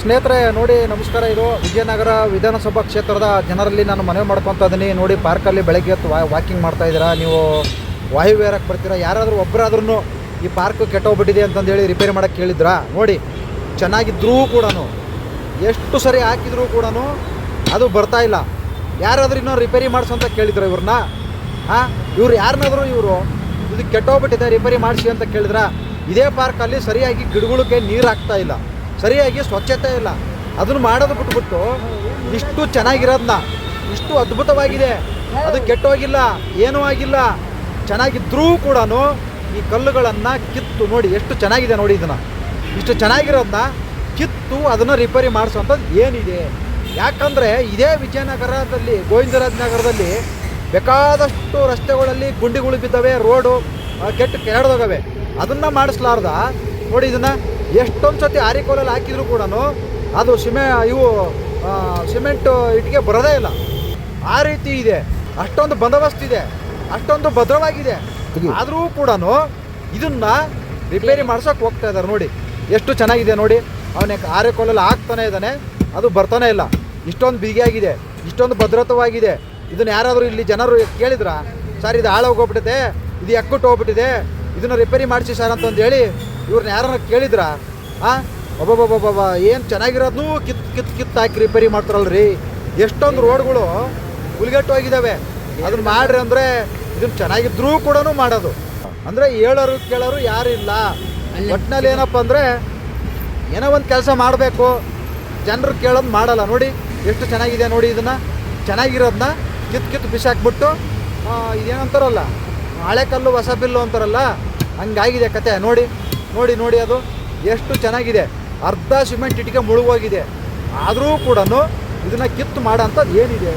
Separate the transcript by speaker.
Speaker 1: ಸ್ನೇಹಿತರೆ, ನೋಡಿ, ನಮಸ್ಕಾರ. ಇದು ವಿಜಯನಗರ ವಿಧಾನಸಭಾ ಕ್ಷೇತ್ರದ ಜನರಲ್ಲಿ ನಾನು ಮನವಿ ಮಾಡ್ಕೊತಾ ಇದ್ದೀನಿ. ನೋಡಿ, ಪಾರ್ಕಲ್ಲಿ ಬೆಳಗ್ಗೆ ಹೊತ್ತು ವಾಕಿಂಗ್ ಮಾಡ್ತಾ ಇದ್ದೀರಾ? ನೀವು ವಾಯುವಿಹಾರಕ್ಕೆ ಬರ್ತೀರಾ? ಯಾರಾದರೂ ಒಬ್ಬರಾದ್ರೂ ಈ ಪಾರ್ಕ್ ಕೆಟ್ಟೋಗ್ಬಿಟ್ಟಿದೆ ಅಂತಂದೇಳಿ ರಿಪೇರಿ ಮಾಡೋಕ್ಕೆ ಕೇಳಿದ್ರಾ? ನೋಡಿ, ಚೆನ್ನಾಗಿದ್ರೂ ಕೂಡ ಎಷ್ಟು ಸರಿ ಹಾಕಿದ್ರೂ ಕೂಡ ಅದು ಬರ್ತಾ ಇಲ್ಲ. ಯಾರಾದರೂ ಇನ್ನೂ ರಿಪೇರಿ ಮಾಡಿಸು ಅಂತ ಕೇಳಿದ್ರು ಇವ್ರನ್ನ? ಹಾಂ ಇವ್ರು ಯಾರನ್ನಾದರೂ ಇವರು ಇದು ಕೆಟ್ಟೋಗ್ಬಿಟ್ಟಿದೆ ರಿಪೇರಿ ಮಾಡಿಸಿ ಅಂತ ಕೇಳಿದ್ರ? ಇದೇ ಪಾರ್ಕಲ್ಲಿ ಸರಿಯಾಗಿ ಗಿಡಗಳಿಗೆ ನೀರು ಹಾಕ್ತಾ ಇಲ್ಲ. ಸರಿಯಾಗಿ ಸ್ವಚ್ಛತೆ ಇಲ್ಲ. ಅದನ್ನು ಮಾಡೋದು ಬಿಟ್ಬಿಟ್ಟು ಇಷ್ಟು ಚೆನ್ನಾಗಿರೋದನ್ನ ಇಷ್ಟು ಅದ್ಭುತವಾಗಿದೆ, ಅದು ಕೆಟ್ಟೋಗಿಲ್ಲ, ಏನೂ ಆಗಿಲ್ಲ ಚೆನ್ನಾಗಿದ್ದರೂ ಕೂಡ ಈ ಕಲ್ಲುಗಳನ್ನು ಕಿತ್ತು ನೋಡಿ, ಎಷ್ಟು ಚೆನ್ನಾಗಿದೆ ನೋಡಿ ಇದನ್ನು. ಇಷ್ಟು ಚೆನ್ನಾಗಿರೋದನ್ನ ಕಿತ್ತು ಅದನ್ನು ರಿಪೇರಿ ಮಾಡಿಸೋಂಥದ್ದು ಏನಿದೆ? ಯಾಕಂದರೆ ಇದೇ ವಿಜಯನಗರದಲ್ಲಿ ಗೋವಿಂದರಾಜ್ ನಗರದಲ್ಲಿ ಬೇಕಾದಷ್ಟು ರಸ್ತೆಗಳಲ್ಲಿ ಗುಂಡಿಗಳು ಬಿದ್ದವೆ, ರೋಡು ಕೆಟ್ಟು ಕೆರಡ್ದೋಗವೆ. ಅದನ್ನು ಮಾಡಿಸ್ಲಾರ್ದ? ನೋಡಿ ಇದನ್ನು. ಎಷ್ಟೊಂದು ಸತಿ ಆರಿಕೋಲಲ್ಲಿ ಹಾಕಿದ್ರು ಕೂಡ ಅದು ಸಿಮೆ ಇವು ಸಿಮೆಂಟ್ ಇಟ್ಟಿಗೆ ಬರೋದೇ ಇಲ್ಲ. ಆ ರೀತಿ ಇದೆ. ಅಷ್ಟೊಂದು ಬಂದೋಬಸ್ತ್ ಇದೆ. ಅಷ್ಟೊಂದು ಭದ್ರವಾಗಿದೆ. ಆದರೂ ಕೂಡ ಇದನ್ನ ರಿಪೇರಿ ಮಾಡ್ಸೋಕೆ ಹೋಗ್ತಾ ಇದ್ದಾರೆ ನೋಡಿ. ಎಷ್ಟು ಚೆನ್ನಾಗಿದೆ ನೋಡಿ. ಅವನೇ ಆರಿಕೋಲಲ್ಲಿ ಹಾಕ್ತಾನೆ ಇದ್ದಾನೆ ಅದು ಬರ್ತಾನೆ ಇಲ್ಲ. ಇಷ್ಟೊಂದು ಬಿಗಿಯಾಗಿದೆ. ಇಷ್ಟೊಂದು ಭದ್ರತವಾಗಿದೆ. ಇದನ್ನ ಯಾರಾದರೂ ಇಲ್ಲಿ ಜನರು ಕೇಳಿದ್ರ? ಸರ್ ಇದು ಹಾಳಾಗೋಗ್ಬಿಟ್ಟಿದೆ ಇದು ಎಕ್ಕುಟ್ಟು ಹೋಗ್ಬಿಟ್ಟಿದೆ. ಇದನ್ನ ರಿಪೇರಿ ಮಾಡಿಸಿ ಸರ್ ಅಂತಂದು ಹೇಳಿ ಇವ್ರನ್ನ ಯಾರನ್ನ ಕೇಳಿದ್ರ? ಆ? ಒಬ್ಬೊಬ್ಬೊಬ್ಬೊಬ್ಬ ಏನು ಚೆನ್ನಾಗಿರೋದು? ಕಿತ್ ಕಿತ್ ಕಿತ್ ಹಾಕಿ ರಿಪೇರಿ ಮಾಡ್ತಾರಲ್ರಿ. ಎಷ್ಟೊಂದು ರೋಡ್ಗಳು ಹುಲ್ಗಟ್ಟು ಹೋಗಿದ್ದಾವೆ ಅದನ್ನ ಮಾಡ್ರಿ ಅಂದರೆ ಇದನ್ನ ಚೆನ್ನಾಗಿದ್ರೂ ಕೂಡ ಮಾಡೋದು. ಅಂದರೆ ಹೇಳೋರು ಕೇಳೋರು ಯಾರು ಇಲ್ಲ ಒಟ್ಟಿನಲ್ಲಿ ಏನಪ್ಪ ಅಂದರೆ ಏನೋ ಒಂದು ಕೆಲಸ ಮಾಡಬೇಕು. ಜನರು ಕೇಳೋದು ಮಾಡಲ್ಲ. ನೋಡಿ ಎಷ್ಟು ಚೆನ್ನಾಗಿದೆ ನೋಡಿ ಇದನ್ನು. ಚೆನ್ನಾಗಿರೋದನ್ನ ಕಿತ್ತು ಕಿತ್ತು ಬಿಸಾಕ್ಬಿಟ್ಟು ಇದೇನಂತಾರಲ್ಲ ಹಳೆ ಕಲ್ಲು ಹೊಸ ಬಿಲ್ಲು ಅಂತಾರಲ್ಲ ಹಂಗಾಗಿದೆ ಕತೆ. ನೋಡಿ ನೋಡಿ ನೋಡಿ ಅದು ಎಷ್ಟು ಚೆನ್ನಾಗಿದೆ. ಅರ್ಧ ಸಿಮೆಂಟ್ ಇಟ್ಟಿಗೆ ಮುಳುಗೋಗಿದೆ. ಆದರೂ ಕೂಡ ಇದನ್ನು ಕಿತ್ತು ಮಾಡೋ ಅಂಥದ್ದು ಏನಿದೆ?